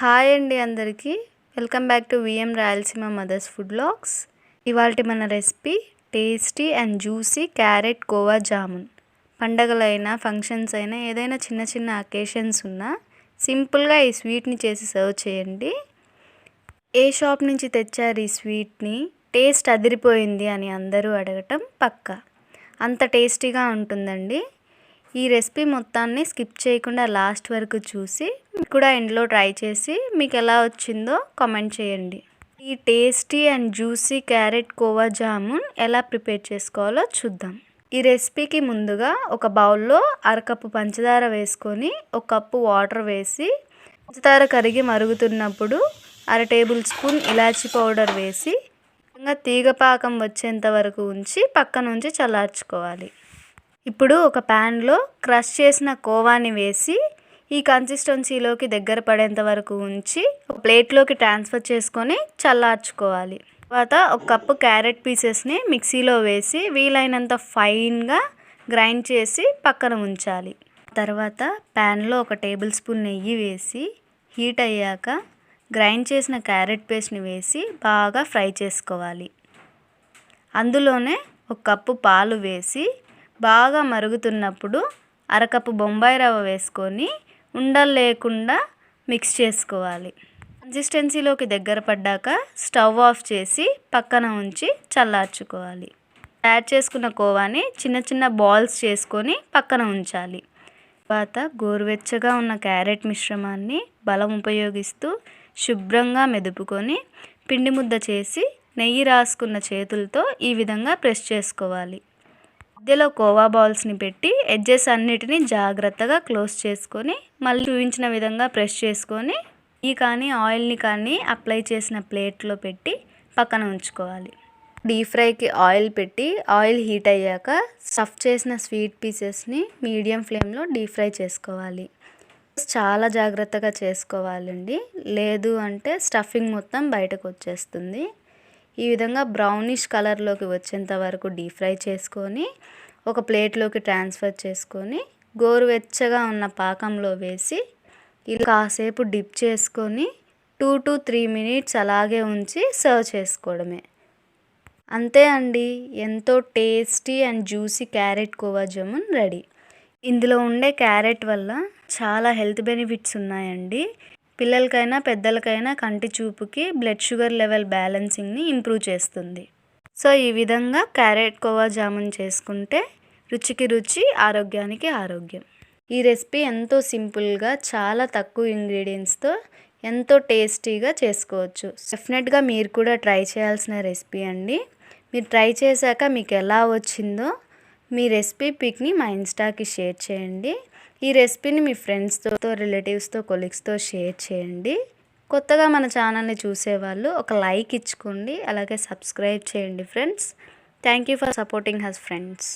Hi అండి అందరికీ. Welcome back to VM Rayalaseema mother's food blogs. ఇవాళ మన recipe tasty and juicy carrot kova jamun. పండగలైనా functions అయినా ఏదైనా చిన్న చిన్న అకేషన్స్ ఉన్నా సింపుల్గా ఈ స్వీట్ని చేసి సర్వ్ చేయండి. ఏ షాప్ నుంచి తెచ్చారు ఈ స్వీట్ని? టేస్ట్ అదిరిపోయింది అని అందరూ అడగటం పక్కా. అంత టేస్టీగా ఉంటుందండి. ఈ రెసిపీ మొత్తాన్ని స్కిప్ చేయకుండా లాస్ట్ వరకు చూసి మీకు కూడా ఇంట్లో ట్రై చేసి మీకు ఎలా వచ్చిందో కామెంట్ చేయండి. ఈ tasty and juicy carrot kova jamun ఎలా ప్రిపేర్ చేసుకోవాలో చూద్దాం. ఈ రెసిపీకి ముందుగా ఒక బౌల్లో అరకప్పు పంచదార వేసుకొని ఒక కప్పు వాటర్ వేసి పంచదార కరిగి మరుగుతున్నప్పుడు అర టేబుల్ స్పూన్ ఇలాచి పౌడర్ వేసి ఇంకా తీగపాకం వచ్చేంత వరకు ఉంచి పక్కనుంచి చల్లార్చుకోవాలి. ఇప్పుడు ఒక ప్యాన్లో క్రష్ చేసిన కోవాని వేసి ఈ కన్సిస్టెన్సీలోకి దగ్గర పడేంత వరకు ఉంచి ఒక ప్లేట్లోకి ట్రాన్స్ఫర్ చేసుకొని చల్లార్చుకోవాలి. తర్వాత ఒక కప్పు క్యారెట్ పీసెస్ని మిక్సీలో వేసి వీలైనంత ఫైన్గా గ్రైండ్ చేసి పక్కన ఉంచాలి. తర్వాత ప్యాన్లో ఒక టేబుల్ స్పూన్ నెయ్యి వేసి హీట్ అయ్యాక గ్రైండ్ చేసిన క్యారెట్ పేస్ట్ని వేసి బాగా ఫ్రై చేసుకోవాలి. అందులోనే ఒక కప్పు పాలు వేసి బాగా మరుగుతున్నప్పుడు అరకప్పు బొంబాయి రవ్వ వేసుకొని ఉండలు లేకుండా మిక్స్ చేసుకోవాలి. కన్సిస్టెన్సీలోకి దగ్గర పడ్డాక స్టవ్ ఆఫ్ చేసి పక్కన ఉంచి చల్లార్చుకోవాలి. యాడ్ చేసుకున్న కోవాని చిన్న చిన్న బాల్స్ చేసుకొని పక్కన ఉంచాలి. తర్వాత గోరువెచ్చగా ఉన్న క్యారెట్ మిశ్రమాన్ని బలం ఉపయోగిస్తూ శుభ్రంగా మెదుపుకొని పిండి ముద్ద చేసి నెయ్యి రాసుకున్న చేతులతో ఈ విధంగా ప్రెస్ చేసుకోవాలి. మధ్యలో కోవా బాల్స్ని పెట్టి ఎడ్జెస్ అన్నిటినీ జాగ్రత్తగా క్లోజ్ చేసుకొని మళ్ళీ చూపించిన విధంగా ప్రెస్ చేసుకొని ఈ కానీ ఆయిల్ని కానీ అప్లై చేసిన ప్లేట్లో పెట్టి పక్కన ఉంచుకోవాలి. డీప్ ఫ్రైకి ఆయిల్ పెట్టి ఆయిల్ హీట్ అయ్యాక స్టఫ్ చేసిన స్వీట్ పీసెస్ని మీడియం ఫ్లేమ్లో డీప్ ఫ్రై చేసుకోవాలి. చాలా జాగ్రత్తగా చేసుకోవాలండి. లేదు అంటే స్టఫింగ్ మొత్తం బయటకు వచ్చేస్తుంది. ఈ విధంగా బ్రౌనిష్ కలర్లోకి వచ్చేంత వరకు డీప్ ఫ్రై చేసుకొని ఒక ప్లేట్లోకి ట్రాన్స్ఫర్ చేసుకొని గోరువెచ్చగా ఉన్న పాకంలో వేసి ఇలా కాసేపు డిప్ చేసుకొని టూ టు త్రీ మినిట్స్ అలాగే ఉంచి సర్వ్ చేసుకోవడమే. అంతే అండి. ఎంతో tasty and juicy carrot kova jamun ready ఇందులో ఉండే క్యారెట్ వల్ల చాలా హెల్త్ బెనిఫిట్స్ ఉన్నాయండి. పిల్లలకైనా పెద్దలకైనా కంటి చూపుకి బ్లడ్ షుగర్ లెవెల్ బ్యాలెన్సింగ్ని ఇంప్రూవ్ చేస్తుంది. సో ఈ విధంగా క్యారెట్ కోవా జామున్ చేసుకుంటే రుచికి రుచి ఆరోగ్యానికి ఆరోగ్యం. ఈ రెసిపీ ఎంతో సింపుల్గా చాలా తక్కువ ఇంగ్రీడియంట్స్తో ఎంతో టేస్టీగా చేసుకోవచ్చు. డెఫినెట్గా మీరు కూడా ట్రై చేయాల్సిన రెసిపీ అండి. మీరు ట్రై చేశాక మీకు ఎలా వచ్చిందో మీ రెసిపీ పిక్ని మా ఇన్స్టాకి షేర్ చేయండి. ఈ రెసిపీని మీ ఫ్రెండ్స్తో రిలేటివ్స్తో కొలీగ్స్తో షేర్ చేయండి. కొత్తగా మన ఛానల్ని చూసేవాళ్ళు ఒక లైక్ ఇచ్చుకోండి. అలాగే సబ్స్క్రైబ్ చేయండి friends. Thank you for supporting us friends.